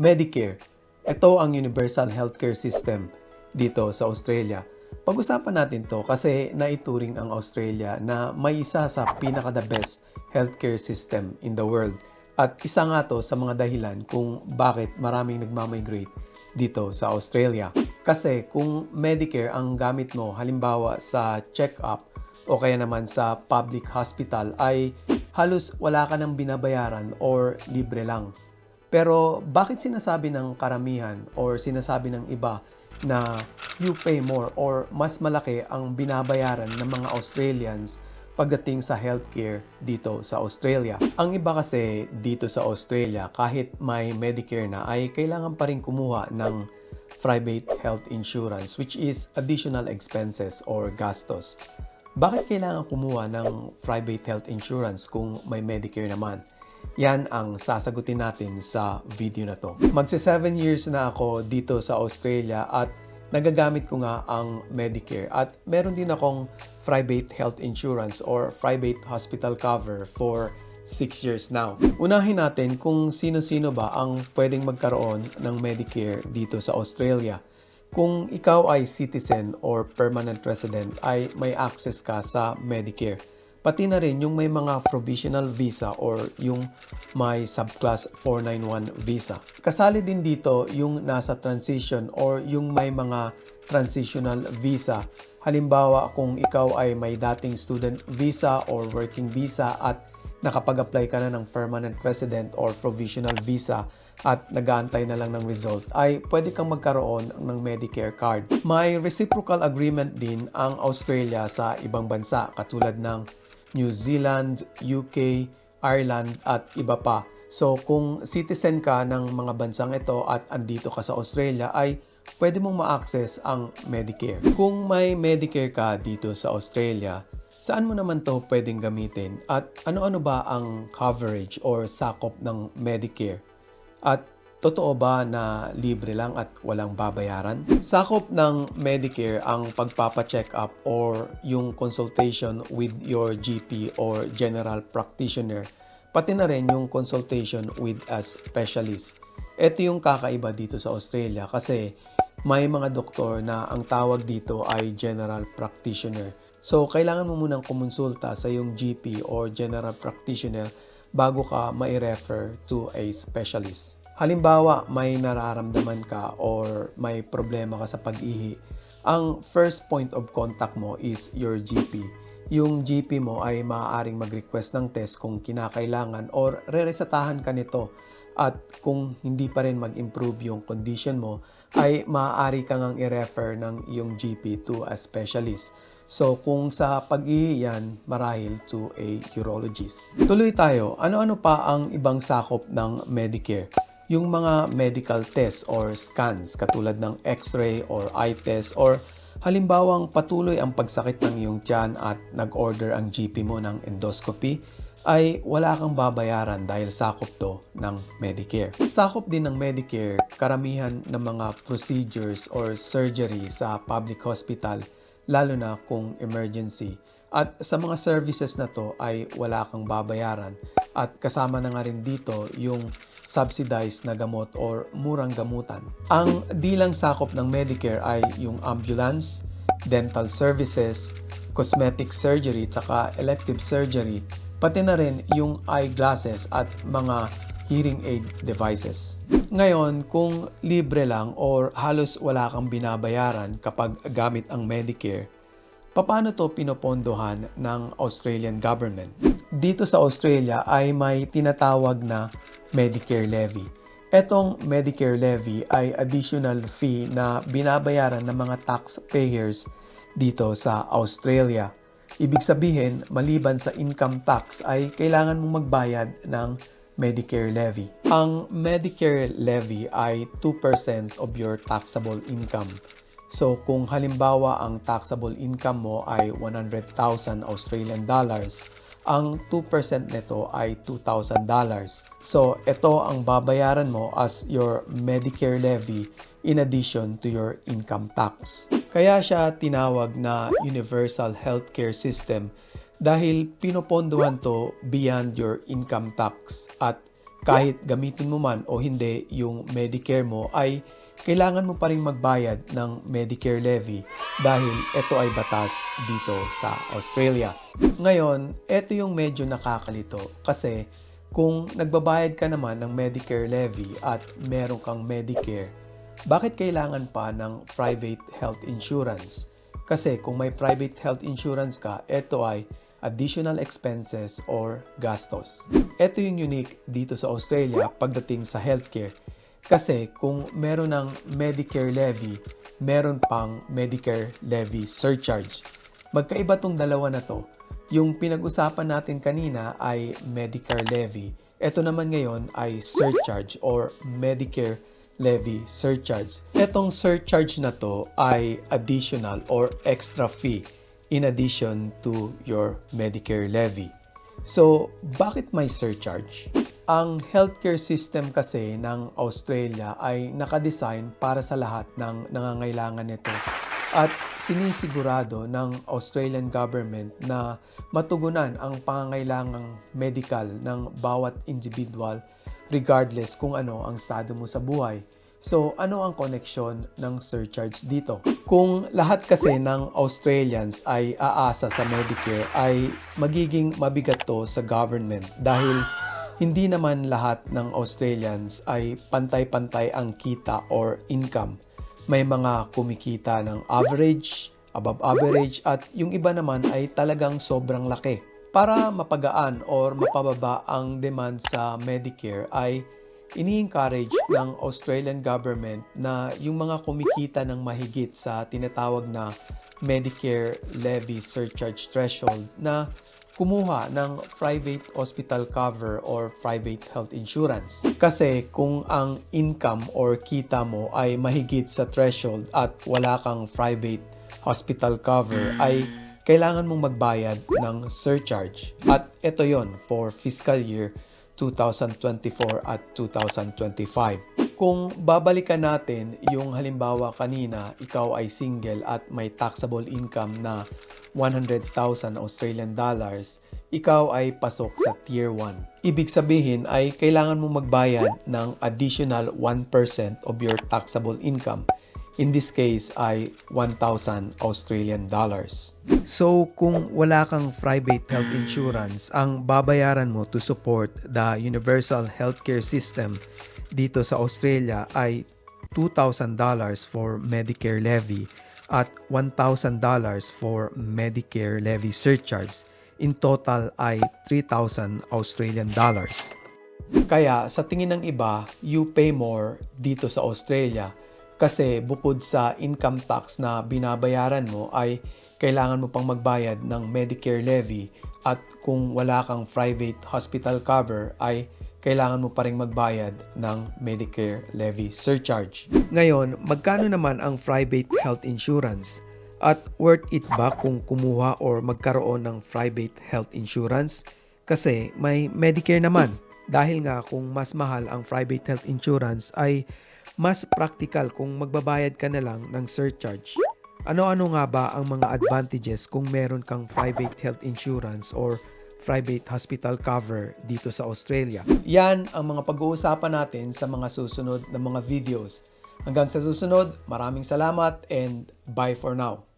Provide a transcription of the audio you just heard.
Medicare. Ito ang universal healthcare system dito sa Australia. Pag-usapan natin to kasi naituring ang Australia na may isa sa pinaka-the best healthcare system in the world. At isa nga to sa mga dahilan kung bakit maraming nagmamigrate dito sa Australia. Kasi kung Medicare ang gamit mo halimbawa sa check-up o kaya naman sa public hospital ay halos wala ka nang binabayaran or libre lang. Pero bakit sinasabi ng karamihan or sinasabi ng iba na you pay more or mas malaki ang binabayaran ng mga Australians pagdating sa healthcare dito sa Australia. Ang iba kasi dito sa Australia kahit may Medicare na ay kailangan pa rin kumuha ng private health insurance which is additional expenses or gastos. Bakit kailangan kumuha ng private health insurance kung may Medicare naman? Yan ang sasagutin natin sa video na to. Magsi 7 years na ako dito sa Australia at nagagamit ko nga ang Medicare at meron din akong private health insurance or private hospital cover for 6 years now. Unahin natin kung sino-sino ba ang pwedeng magkaroon ng Medicare dito sa Australia. Kung ikaw ay citizen or permanent resident ay may access ka sa Medicare. Pati na rin yung may mga provisional visa or yung may subclass 491 visa. Kasali din dito yung nasa transition or yung may mga transitional visa. Halimbawa kung ikaw ay may dating student visa or working visa at nakapag-apply ka na ng permanent resident or provisional visa at nag-aantay na lang ng result, ay pwede kang magkaroon ng Medicare card. May reciprocal agreement din ang Australia sa ibang bansa katulad ng New Zealand, UK, Ireland at iba pa. So kung citizen ka ng mga bansang ito at andito ka sa Australia ay pwede mong ma-access ang Medicare. Kung may Medicare ka dito sa Australia, saan mo naman to pwedeng gamitin at ano-ano ba ang coverage or sakop ng Medicare? At totoo ba na libre lang at walang babayaran? Sakop ng Medicare ang pagpapa-check up or yung consultation with your GP or general practitioner, pati na rin yung consultation with a specialist. Ito yung kakaiba dito sa Australia kasi may mga doktor na ang tawag dito ay general practitioner. So, kailangan mo munang kumonsulta sa yung GP or general practitioner bago ka mai-refer to a specialist. Halimbawa, may nararamdaman ka or may problema ka sa pag-ihi, ang first point of contact mo is your GP. Yung GP mo ay maaaring mag-request ng test kung kinakailangan or re-resetahan ka nito at kung hindi pa rin mag-improve yung condition mo, ay maaari kang ang i-refer ng iyong GP to a specialist. So kung sa pag-ihi yan, marahil to a urologist. Tuloy tayo, ano-ano pa ang ibang sakop ng Medicare? Yung mga medical tests or scans katulad ng x-ray or eye test or halimbawang patuloy ang pagsakit ng iyong tiyan at nag-order ang GP mo ng endoscopy, ay wala kang babayaran dahil sakop to ng Medicare. Sakop din ng Medicare karamihan ng mga procedures or surgery sa public hospital lalo na kung emergency. At sa mga services na to ay wala kang babayaran at kasama na nga rin dito yung subsidized na gamot or murang gamutan. Ang di lang sakop ng Medicare ay yung ambulance, dental services, cosmetic surgery, tsaka elective surgery, pati na rin yung eyeglasses at mga hearing aid devices. Ngayon, kung libre lang or halos wala kang binabayaran kapag gamit ang Medicare, paano to pinopondohan ng Australian government? Dito sa Australia ay may tinatawag na Medicare levy. Etong Medicare levy ay additional fee na binabayaran ng mga taxpayers dito sa Australia. Ibig sabihin, maliban sa income tax ay kailangan mong magbayad ng Medicare levy. Ang Medicare levy ay 2% of your taxable income. So kung halimbawa ang taxable income mo ay 100,000 Australian dollars, ang 2% nito ay $2,000. So ito ang babayaran mo as your Medicare levy in addition to your income tax. Kaya siya tinawag na universal healthcare system dahil pinopondohan to beyond your income tax at kahit gamitin mo man o hindi yung Medicare mo ay kailangan mo pa rin magbayad ng Medicare levy dahil ito ay batas dito sa Australia. Ngayon, ito yung medyo nakakalito kasi kung nagbabayad ka naman ng Medicare levy at meron kang Medicare, bakit kailangan pa ng private health insurance? Kasi kung may private health insurance ka, ito ay additional expenses or gastos. Ito yung unique dito sa Australia pagdating sa healthcare. Kasi kung meron ng Medicare levy, meron pang Medicare levy surcharge. Magkaiba tong dalawa na to. Yung pinag-usapan natin kanina ay Medicare levy. Ito naman ngayon ay surcharge or Medicare levy surcharge. Etong surcharge na to ay additional or extra fee in addition to your Medicare levy. So, bakit may surcharge? Ang healthcare system kasi ng Australia ay nakadesign para sa lahat ng nangangailangan nito at sinisigurado ng Australian government na matugunan ang pangangailangang medical ng bawat individual regardless kung ano ang estado mo sa buhay. So, ano ang connection ng surcharge dito? Kung lahat kasi ng Australians ay aasa sa Medicare ay magiging mabigat to sa government dahil hindi naman lahat ng Australians ay pantay-pantay ang kita or income. May mga kumikita ng average, above average at yung iba naman ay talagang sobrang laki. Para mapagaan or mapababa ang demand sa Medicare ay ini-encourage ng Australian government na yung mga kumikita ng mahigit sa tinatawag na Medicare levy surcharge threshold na kumuha ng private hospital cover or private health insurance. Kasi kung ang income or kita mo ay mahigit sa threshold at wala kang private hospital cover ay kailangan mong magbayad ng surcharge. At ito yon for fiscal year 2024 at 2025. Kung babalikan natin yung halimbawa kanina, ikaw ay single at may taxable income na 100,000 Australian dollars, ikaw ay pasok sa Tier 1. Ibig sabihin ay kailangan mong magbayad ng additional 1% of your taxable income. In this case ay 1,000 Australian dollars. So kung wala kang private health insurance, ang babayaran mo to support the universal healthcare system dito sa Australia ay $2,000 for Medicare levy at $1,000 for Medicare levy surcharge. In total ay 3,000 Australian dollars. Kaya sa tingin ng iba, you pay more dito sa Australia kasi bukod sa income tax na binabayaran mo ay kailangan mo pang magbayad ng Medicare levy at kung wala kang private hospital cover ay kailangan mo pa rin magbayad ng Medicare levy surcharge. Ngayon, magkano naman ang private health insurance? At worth it ba kung kumuha or magkaroon ng private health insurance? Kasi may Medicare naman. Dahil nga kung mas mahal ang private health insurance ay mas practical kung magbabayad ka na lang ng surcharge. Ano-ano nga ba ang mga advantages kung meron kang private health insurance or private hospital cover dito sa Australia? Yan ang mga pag-uusapan natin sa mga susunod na mga videos. Hanggang sa susunod, maraming salamat and bye for now.